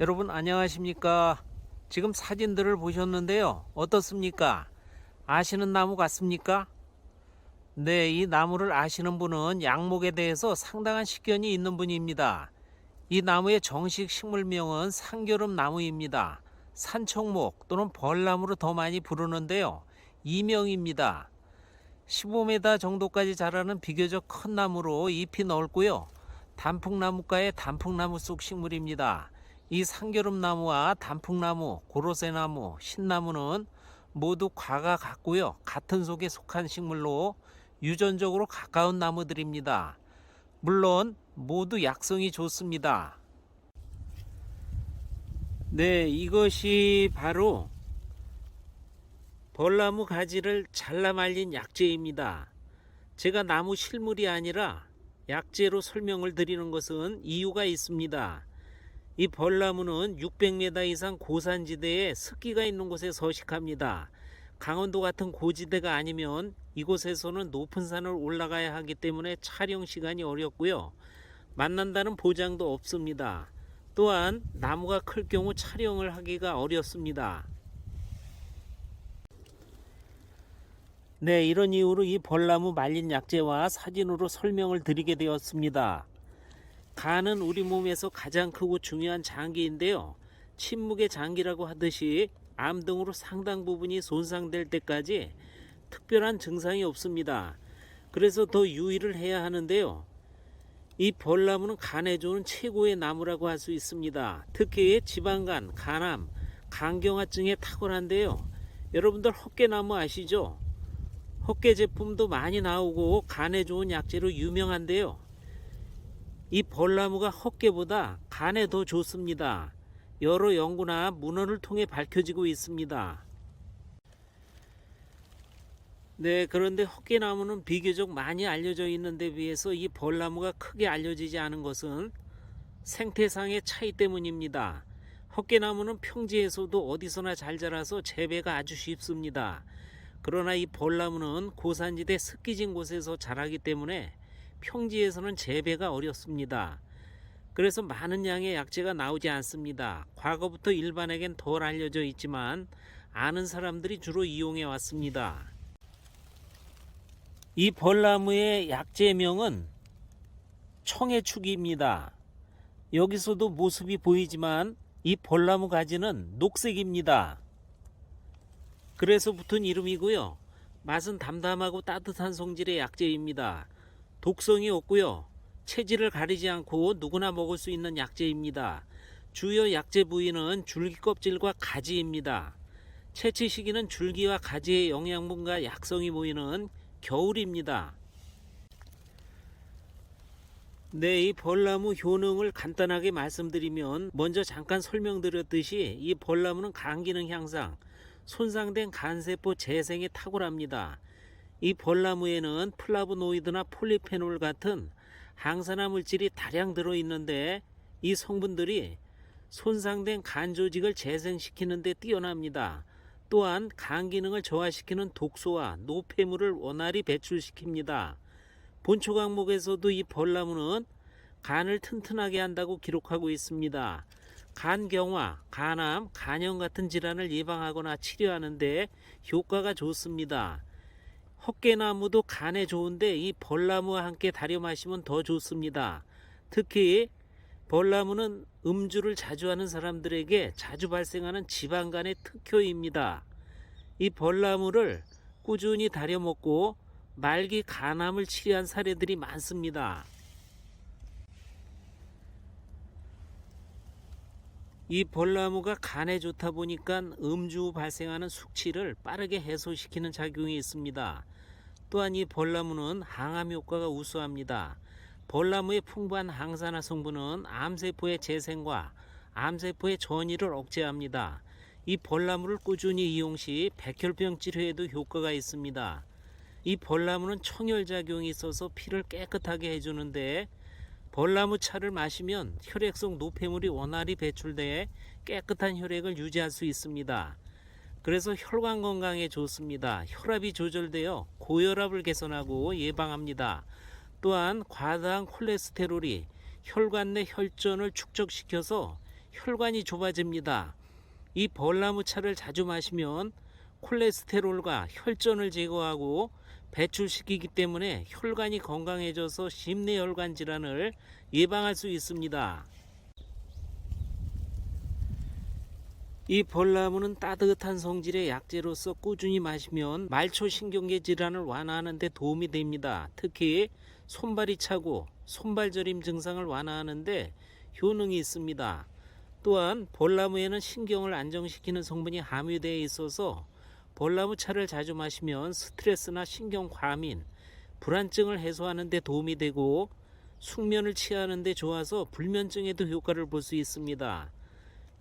여러분 안녕하십니까? 지금 사진들을 보셨는데요. 어떻습니까? 아시는 나무 같습니까? 네, 이 나무를 아시는 분은 양목에 대해서 상당한 식견이 있는 분입니다. 이 나무의 정식 식물명은 상겨름 나무입니다. 산청목 또는 벌나무로 더 많이 부르는데요. 이명입니다. 15m 정도까지 자라는 비교적 큰 나무로 잎이 넓고요. 단풍나무과의 단풍나무 속 식물입니다. 이 상겨름나무와 단풍나무, 고로쇠나무, 신나무는 모두 과가 같고요. 같은 속에 속한 식물로 유전적으로 가까운 나무들입니다. 물론 모두 약성이 좋습니다. 네, 이것이 바로 벌나무 가지를 잘라 말린 약재입니다. 제가 나무 실물이 아니라 약재로 설명을 드리는 것은 이유가 있습니다. 이 벌나무는 600m 이상 고산지대에 습기가 있는 곳에 서식합니다. 강원도 같은 고지대가 아니면 이곳에서는 높은 산을 올라가야 하기 때문에 촬영 시간이 어렵고요. 만난다는 보장도 없습니다. 또한 나무가 클 경우 촬영을 하기가 어렵습니다. 네, 이런 이유로 이 벌나무 말린 약재와 사진으로 설명을 드리게 되었습니다. 간은 우리 몸에서 가장 크고 중요한 장기인데요. 침묵의 장기라고 하듯이 암 등으로 상당 부분이 손상될 때까지 특별한 증상이 없습니다. 그래서 더 유의를 해야 하는데요. 이 벌나무는 간에 좋은 최고의 나무라고 할 수 있습니다. 특히 지방간, 간암, 간경화증에 탁월한데요. 여러분들 헛개나무 아시죠? 헛개 제품도 많이 나오고 간에 좋은 약재로 유명한데요. 이 벌나무가 헛개보다 간에 더 좋습니다. 여러 연구나 문헌을 통해 밝혀지고 있습니다. 네, 그런데 헛개나무는 비교적 많이 알려져 있는 데 비해서 이 벌나무가 크게 알려지지 않은 것은 생태상의 차이 때문입니다. 헛개나무는 평지에서도 어디서나 잘 자라서 재배가 아주 쉽습니다. 그러나 이 벌나무는 고산지대 습기진 곳에서 자라기 때문에 평지에서는 재배가 어렵습니다. 그래서 많은 양의 약재가 나오지 않습니다. 과거부터 일반에겐 덜 알려져 있지만 아는 사람들이 주로 이용해 왔습니다. 이 벌나무의 약재명은 청해축입니다. 여기서도 모습이 보이지만 이 벌나무 가지는 녹색입니다. 그래서 붙은 이름이고요. 맛은 담담하고 따뜻한 성질의 약재입니다. 독성이 없고요. 체질을 가리지 않고 누구나 먹을 수 있는 약재입니다. 주요 약재 부위는 줄기 껍질과 가지입니다. 채취 시기는 줄기와 가지의 영양분과 약성이 모이는 겨울입니다. 네, 이 벌나무 효능을 간단하게 말씀드리면 먼저 잠깐 설명드렸듯이 이 벌나무는 간 기능 향상, 손상된 간세포 재생에 탁월합니다. 이 벌나무에는 플라보노이드나 폴리페놀 같은 항산화 물질이 다량 들어 있는데 이 성분들이 손상된 간 조직을 재생시키는 데 뛰어납니다. 또한 간 기능을 저하시키는 독소와 노폐물을 원활히 배출시킵니다. 본초 강목에서도 이 벌나무는 간을 튼튼하게 한다고 기록하고 있습니다. 간경화, 간암, 간염 같은 질환을 예방하거나 치료하는데 효과가 좋습니다. 헛개나무도 간에 좋은데 이 벌나무와 함께 다려 마시면 더 좋습니다. 특히 벌나무는 음주를 자주 하는 사람들에게 자주 발생하는 지방간의 특효입니다. 이 벌나무를 꾸준히 다려 먹고 말기 간암을 치료한 사례들이 많습니다. 이 벌나무가 간에 좋다 보니까 음주 후 발생하는 숙취를 빠르게 해소시키는 작용이 있습니다. 또한 이 벌나무는 항암 효과가 우수합니다. 벌나무의 풍부한 항산화 성분은 암세포의 재생과 암세포의 전이를 억제합니다. 이 벌나무를 꾸준히 이용 시 백혈병 치료에도 효과가 있습니다. 이 벌나무는 청혈작용이 있어서 피를 깨끗하게 해주는데 벌나무 차를 마시면 혈액성 노폐물이 원활히 배출돼 깨끗한 혈액을 유지할 수 있습니다. 그래서 혈관 건강에 좋습니다. 혈압이 조절되어 고혈압을 개선하고 예방합니다. 또한 과다한 콜레스테롤이 혈관 내 혈전을 축적시켜서 혈관이 좁아집니다. 이 벌나무 차를 자주 마시면 콜레스테롤과 혈전을 제거하고 배출시키기 때문에 혈관이 건강해져서 심내혈관 질환을 예방할 수 있습니다. 이 벌나무는 따뜻한 성질의 약재로서 꾸준히 마시면 말초 신경계 질환을 완화하는 데 도움이 됩니다. 특히 손발이 차고 손발 저림 증상을 완화하는 데 효능이 있습니다. 또한 벌나무에는 신경을 안정시키는 성분이 함유되어 있어서 벌나무 차를 자주 마시면 스트레스나 신경 과민, 불안증을 해소하는 데 도움이 되고 숙면을 취하는 데 좋아서 불면증에도 효과를 볼 수 있습니다.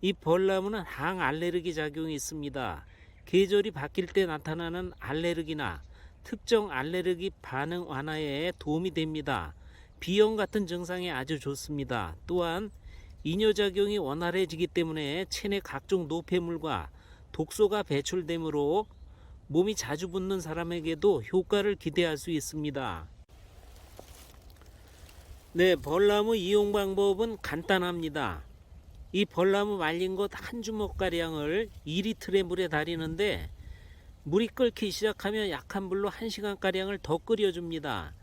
이 벌나무는 항 알레르기 작용이 있습니다. 계절이 바뀔 때 나타나는 알레르기나 특정 알레르기 반응 완화에 도움이 됩니다. 비염 같은 증상에 아주 좋습니다. 또한 이뇨작용이 원활해지기 때문에 체내 각종 노폐물과 독소가 배출되므로 몸이 자주 붓는 사람에게도 효과를 기대할 수 있습니다. 네, 벌나무 이용 방법은 간단합니다. 이 벌나무 말린 것 한 주먹가량을 2리틀의 물에 달이는데 물이 끓기 시작하면 약한 불로 1시간가량을 더 끓여줍니다.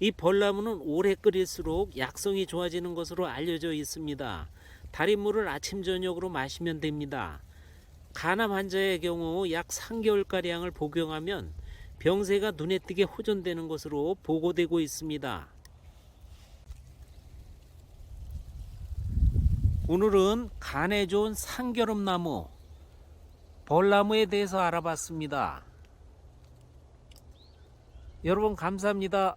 이 벌나무는 오래 끓일수록 약성이 좋아지는 것으로 알려져 있습니다. 달인 물을 아침 저녁으로 마시면 됩니다. 간암 환자의 경우 약 3개월가량을 복용하면 병세가 눈에 띄게 호전되는 것으로 보고되고 있습니다. 오늘은 간에 좋은 상겨름나무, 벌나무에 대해서 알아봤습니다. 여러분 감사합니다.